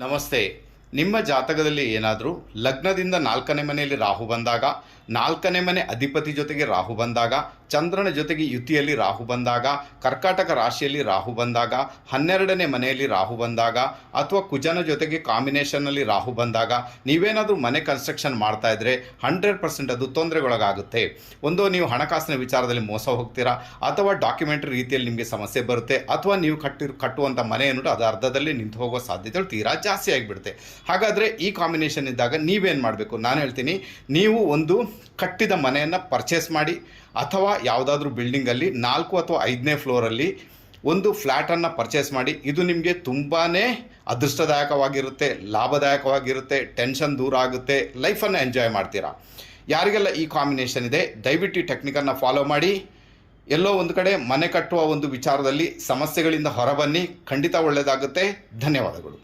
ನಮಸ್ತೆ. ನಿಮ್ಮ ಜಾತಕದಲ್ಲಿ ಏನಾದರೂ ಲಗ್ನದಿಂದ ನಾಲ್ಕನೇ ಮನೆಯಲ್ಲಿ ರಾಹು ಬಂದಾಗ ನಾಲ್ಕನೇ ಮನೆ ಅಧಿಪತಿ ಜೊತೆಗೆ ರಾಹು ಬಂದಾಗ, ಚಂದ್ರನ ಜೊತೆಗೆ ಯುತಿಯಲ್ಲಿ ರಾಹು ಬಂದಾಗ, ಕರ್ಕಾಟಕ ರಾಶಿಯಲ್ಲಿ ರಾಹು ಬಂದಾಗ, ಹನ್ನೆರಡನೇ ಮನೆಯಲ್ಲಿ ರಾಹು ಬಂದಾಗ, ಅಥವಾ ಕುಜನ ಜೊತೆಗೆ ಕಾಂಬಿನೇಷನ್ನಲ್ಲಿ ರಾಹು ಬಂದಾಗ, ನೀವೇನಾದರೂ ಮನೆ ಕನ್ಸ್ಟ್ರಕ್ಷನ್ ಮಾಡ್ತಾ ಇದ್ರೆ ಹಂಡ್ರೆಡ್ ಪರ್ಸೆಂಟ್ ಅದು ತೊಂದರೆಗೊಳಗಾಗುತ್ತೆ. ಒಂದು, ನೀವು ಹಣಕಾಸಿನ ವಿಚಾರದಲ್ಲಿ ಮೋಸ ಹೋಗ್ತೀರಾ, ಅಥವಾ ಡಾಕ್ಯುಮೆಂಟ್ರಿ ರೀತಿಯಲ್ಲಿ ನಿಮಗೆ ಸಮಸ್ಯೆ ಬರುತ್ತೆ, ಅಥವಾ ನೀವು ಕಟ್ಟಿ ಕಟ್ಟುವಂಥ ಮನೆ ಅದು ಅರ್ಧದಲ್ಲಿ ನಿಂತು ಹೋಗೋ ಸಾಧ್ಯತೆಗಳು ತೀರಾ ಜಾಸ್ತಿ ಆಗಿಬಿಡುತ್ತೆ. ಹಾಗಾದರೆ ಈ ಕಾಂಬಿನೇಷನ್ ಇದ್ದಾಗ ನೀವೇನು ಮಾಡಬೇಕು? ನಾನು ಹೇಳ್ತೀನಿ, ನೀವು ಒಂದು ಕಟ್ಟಿದ ಮನೆಯನ್ನು ಪರ್ಚೇಸ್ ಮಾಡಿ ಅಥವಾ ಯಾವುದಾದ್ರೂ ಬಿಲ್ಡಿಂಗಲ್ಲಿ ನಾಲ್ಕು ಅಥವಾ ಐದನೇ ಫ್ಲೋರಲ್ಲಿ ಒಂದು ಫ್ಲ್ಯಾಟನ್ನು ಪರ್ಚೇಸ್ ಮಾಡಿ, ಇದು ನಿಮಗೆ ತುಂಬಾ ಅದೃಷ್ಟದಾಯಕವಾಗಿರುತ್ತೆ, ಲಾಭದಾಯಕವಾಗಿರುತ್ತೆ ಟೆನ್ಷನ್ ದೂರ ಆಗುತ್ತೆ ಲೈಫನ್ನು ಎಂಜಾಯ್ ಮಾಡ್ತೀರಾ? ಯಾರಿಗೆಲ್ಲ ಈ ಕಾಂಬಿನೇಷನ್ ಇದೆ, ದಯವಿಟ್ಟು ಟೆಕ್ನಿಕನ್ನು ಫಾಲೋ ಮಾಡಿ. ಎಲ್ಲೋ ಒಂದು ಕಡೆ ಮನೆ ಕಟ್ಟುವ ಒಂದು ವಿಚಾರದಲ್ಲಿ ಸಮಸ್ಯೆಗಳಿಂದ ಹೊರಬನ್ನಿ, ಖಂಡಿತ ಒಳ್ಳೆಯದಾಗುತ್ತೆ ಧನ್ಯವಾದಗಳು.